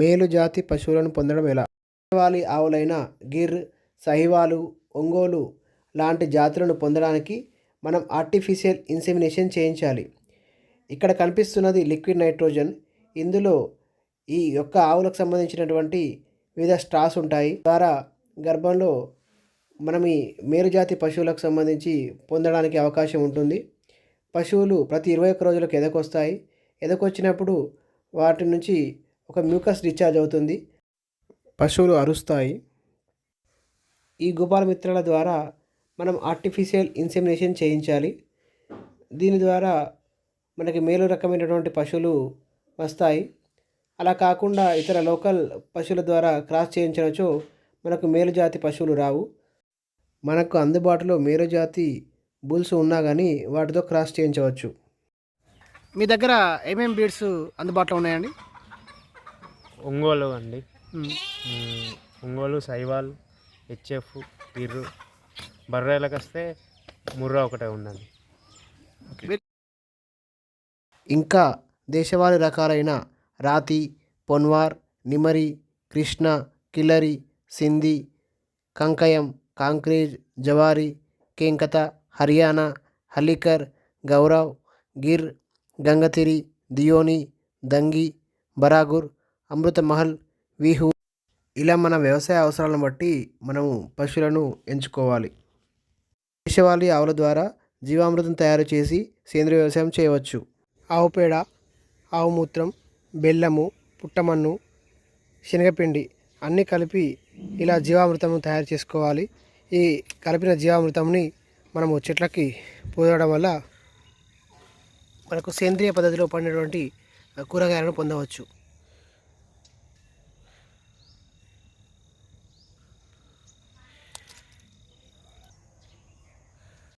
మేలు జాతి పశువులను పొందడం ఎలా? దేశవాళీ ఆవులైన గిర్ సహివాలు ఒంగోలు లాంటి జాతులను పొందడానికి మనం ఆర్టిఫిషియల్ ఇన్సెమినేషన్ చేయించాలి. ఇక్కడ కనిపిస్తున్నది లిక్విడ్ నైట్రోజన్ ఇందులో ఈ యొక్క ఆవులకు సంబంధించినటువంటి వివిధ స్ట్రాస్ ఉంటాయి. ద్వారా గర్భంలో మనం ఈ మేలుజాతి పశువులకు సంబంధించి పొందడానికి అవకాశం ఉంటుంది. పశువులు ప్రతి ఇరవై ఒక్క రోజులకు ఎదకొస్తాయి. ఎదకొచ్చినప్పుడు వాటి నుంచి ఒక మ్యూకస్ డిశ్చార్జ్ అవుతుంది. పశువులు అరుస్తాయి. ఈ గోపాల మిత్రాల ద్వారా మనం ఆర్టిఫిషియల్ ఇన్సెమినేషన్ చేయించాలి. దీని ద్వారా మనకి మేలు రకమైనటువంటి పశువులు వస్తాయి. అలా కాకుండా ఇతర లోకల్ పశువుల ద్వారా క్రాస్ చేయించవచ్చు మనకు మేలు జాతి పశువులు రావు. మనకు అందుబాటులో మేలు జాతి బుల్స్ ఉన్నా కానీ వాటితో క్రాస్ చేయించవచ్చు. మీ దగ్గర ఏమేమి బ్రీడ్స్ అందుబాటులో ఉన్నాయండి? ఒంగోలు అండి. ఒంగోలు సైవాల్ హెచ్ఎఫ్ గిర్రు బర్రెలకు వస్తే ముర్రా ఒకటే ఉందండి. ఇంకా దేశవాళీ రకాలైన రాతి పొన్వార్ నిమరి కృష్ణ కిల్లరి సింధి కంకయం కాంక్రేజ్ జవారి కేంకత హర్యానా హలికర్ గౌరవ్ గిర్ గంగతిరి దియోని దంగి బరాగుర్ అమృతమహల్ వీహు ఇలా మన వ్యవసాయ అవసరాలను బట్టి మనము పశువులను ఎంచుకోవాలి. దేశవాళీ ఆవుల ద్వారా జీవామృతం తయారు చేసి సేంద్రియ వ్యవసాయం చేయవచ్చు. ఆవు పేడ ఆవు మూత్రం బెల్లము పుట్టమన్ను శనగపిండి అన్నీ కలిపి ఇలా జీవామృతం తయారు చేసుకోవాలి. ఈ కలిపిన జీవామృతంని మనము చెట్లకి పోయడం వల్ల మనకు సేంద్రియ పద్ధతిలో పండినటువంటి కూరగాయలను పొందవచ్చు.